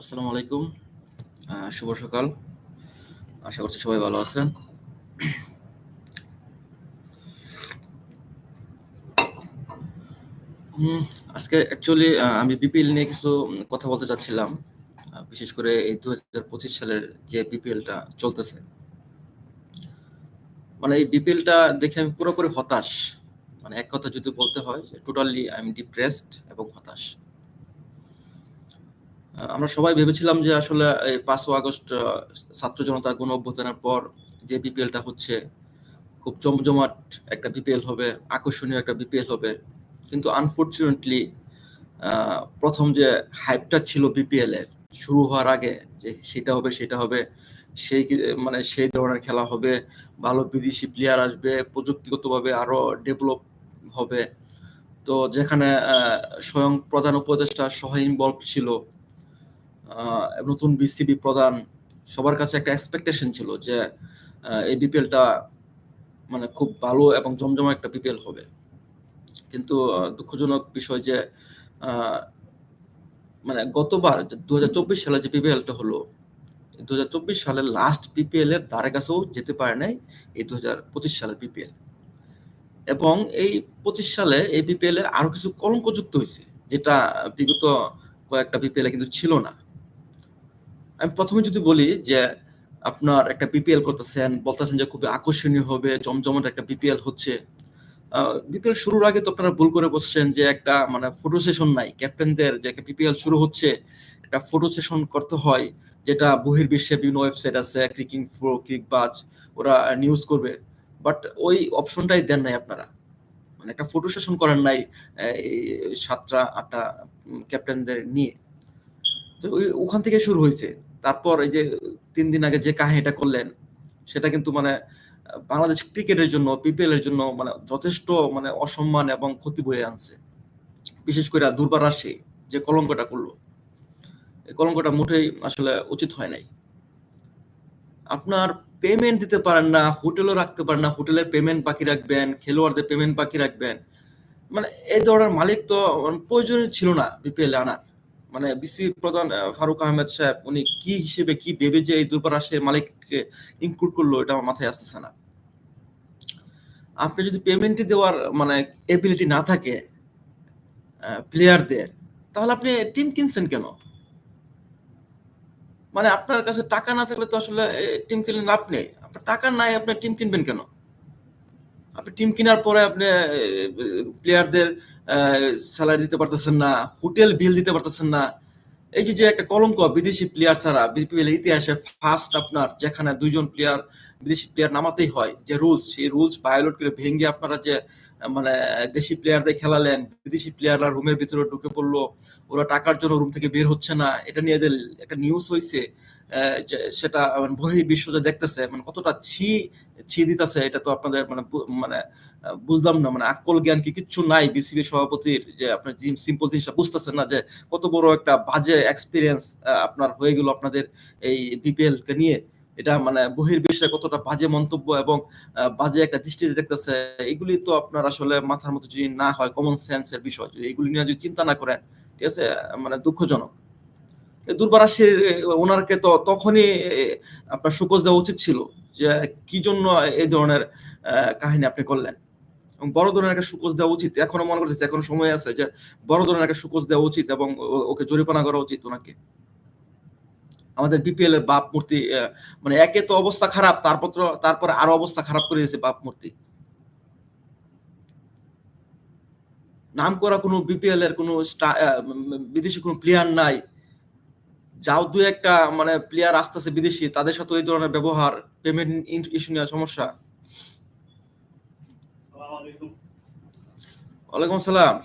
আসসালামু আলাইকুম। শুভ সকাল। আশা করছি সবাই ভালো আছেন। আজকে অ্যাকচুয়ালি আমি বিপিএল নিয়ে কিছু কথা বলতে চাচ্ছিলাম। বিশেষ করে এই দু হাজার পঁচিশ সালের যে বিপিএলটা চলতেছে। মানে এই বিপিএলটা দেখে আমি পুরোপুরি হতাশ। মানে এক কথা যদি বলতে হয় টোটালি আই এম ডিপ্রেসড এবং হতাশ। আমরা সবাই ভেবেছিলাম যে আসলে পাঁচই আগস্ট ছাত্র জনতা গণ অভ্যুত্থানের পর যে বিপিএলটা হচ্ছে, খুব জমজমাট একটা বিপিএল হবে, আকর্ষণীয় একটা বিপিএল হবে। কিন্তু আনফর্চুনেটলি প্রথম যে হাইপটা ছিল বিপিএল এর, শুরু হওয়ার আগে যে সেটা হবে সেটা হবে, সেই মানে সেই ধরনের খেলা হবে, ভালো বিদেশি প্লেয়ার আসবে, প্রযুক্তিগতভাবে আরও ডেভেলপ হবে। তো যেখানে স্বয়ং প্রধান উপদেষ্টা সহ ইনভলভ ছিল নতুন বিসিবি প্রধান সবার কাছে একটা এক্সপেকটেশন ছিল যে এই বিপিএলটা মানে খুব ভালো এবং জমজমা একটা বিপিএল হবে। কিন্তু দুঃখজনক বিষয় যে মানে গতবার দু হাজার চব্বিশ সালে যে বিপিএলটা হলো দু হাজার চব্বিশ সালের লাস্ট বিপিএল এর ধারে কাছেও যেতে পারে নাই এই দু হাজার পঁচিশ সালের বিপিএল। এবং এই পঁচিশ সালে এই বিপিএল এ আরও কিছু কলঙ্ক যুক্ত হয়েছে, যেটা বিগত কয়েকটা বিপিএল এ কিন্তু ছিল না। আমি প্রথমে যদি বলি যে আপনার একটা বিপিএল করতেছেন, বলতেছেন যে খুবই আকর্ষণীয় হবে, জমজমাট একটা বিপিএল হচ্ছে। বিপিএল শুরুর আগে তো আপনারা ভুল করে বসছেন যে একটা মানে ফটো সেশন নাই ক্যাপ্টেনদের যে একটা বিপিএল শুরু হচ্ছে, একটা ফটো সেশন করতে হয়, যেটা বহির্বিশ্বে বিভিন্ন ওয়েবসাইট আছে ক্রিকিং প্রো ক্রিকবাজ ওরা নিউজ করবে। বাট ওই অপশনটাই দেন নাই আপনারা। মানে একটা ফটো সেশন করেন নাই সাতটা, আটটা ক্যাপ্টেনদের নিয়ে। তো ওখান থেকে শুরু হয়েছে। তারপর এই যে তিন দিন আগে যে কাহিনীটা করলেন, সেটা কিন্তু মানে বাংলাদেশ ক্রিকেটের জন্য পিপিএল এর জন্য মানে যথেষ্ট মানে অসম্মান এবং ক্ষতি বয়ে আনছে। বিশেষ করে দুর্বার রাশি যে কলঙ্কটা করল, এই কলঙ্কটা মোটেই আসলে উচিত হয় নাই। আপনার পেমেন্ট দিতে পারেন না, হোটেলও রাখতে পারেন না, হোটেলের পেমেন্ট বাকি রাখবেন, খেলোয়াড়দের পেমেন্ট বাকি রাখবেন। মানে এই ধরনের মালিক তো মানে প্রয়োজনই ছিল না বিপিএল আনার। মানে বিসি প্রধান ফারুক আহমেদ সাহেব, উনি কি হিসেবে কি ভেবে যে এই দুর্বার রাশির মালিককে ইনক্লুড করল, এটা আমার মাথায় আসতেছে না। আপনি যদি পেমেন্টই দেওয়ার মানে এবিলিটি না থাকে প্লেয়ারদের তাহলে আপনি টিম কিনছেন কেন? মানে আপনার কাছে টাকা না থাকলে তো আসলে টিম কিনলেন আপনার টাকা নাই, আপনি টিম কিনবেন কেন? টিম কেনার পরে আপনি প্লেয়ারদের স্যালারি দিতে পারতেছেন না হোটেল বিল দিতে পারতেছেন না। এই যে যে একটা কলঙ্ক, বিদেশি প্লেয়ার ছাড়া, বিপিএল ইতিহাসে ফার্স্ট আপনার যেখানে দুইজন প্লেয়ার বিদেশি প্লেয়ার নামাতেই হয়, যে রুলস সেই রুলস ভায়োলেট করে ভেঙে আপনারা যে মানে দেশি প্লেয়ারদের খেলালেন, বিদেশি প্লেয়াররা রুমের ভিতরে ঢুকে পড়ল, ওরা টাকার জন্য রুম থেকে বের হচ্ছে না। এটা নিয়ে যে একটা নিউজ হয়েছে সেটা মানে বহি বিশ্ব যে দেখতেছে মানে কতটা ছি ছি দিতেছে, এটা তো আপনাদের মানে মানে বুঝলাম না। মানে আকল জ্ঞান কি কিচ্ছু নাই বিসিবি সভাপতির, যে আপনার জিম সিম্পল জিনিসটা বুঝতেছেন না, যে কত বড় একটা বাজে এক্সপিরিয়েন্স আপনার হয়ে গেল আপনাদের এই বিপিএল কে নিয়ে। এটা মানে বহির্বিশ্বে কতটা বাজে মন্তব্য এবং বাজে একটা দৃষ্টিতে দেখতেছে, এগুলি তো আপনার আসলে মাথার মতো যদি না হয় কমন সেন্সের বিষয়। যদি এগুলি নিয়ে যদি চিন্তা না করেন, ঠিক আছে মানে দুঃখজনক। দুর্বারাশির ওনারকে তো তখনই আপনার সুকোজ দেওয়া উচিত ছিল যে, কি জন্য এই ধরনের কাহিনী আপনি করলেন। এবং বড় ধরনের একটা সুকোজ দেওয়া উচিত। এখনও মনে করতেছে, এখনও সময় আছে যে, বড় ধরনের একটা সুকোজ দেওয়া উচিত এবং ওকে জরিমানা করা উচিত ওনাকে। আমাদের বিপিএল এর বাপ মূর্তি মানে একে তো অবস্থা খারাপ তারপর তারপরে আরও অবস্থা খারাপ করে দিয়েছে বাপ মূর্তি। নাম করা কোনো বিপিএল এর কোনো বিদেশি কোনো প্লেয়ার নাই। যাও দু একটা মানে প্লেয়ার আসতেছে বিদেশি তাদের সাথে এই ধরনের ব্যবহার পেমেন্ট ইস্যু নিয়ে সমস্যা। ওয়ালাইকুম আসসালাম।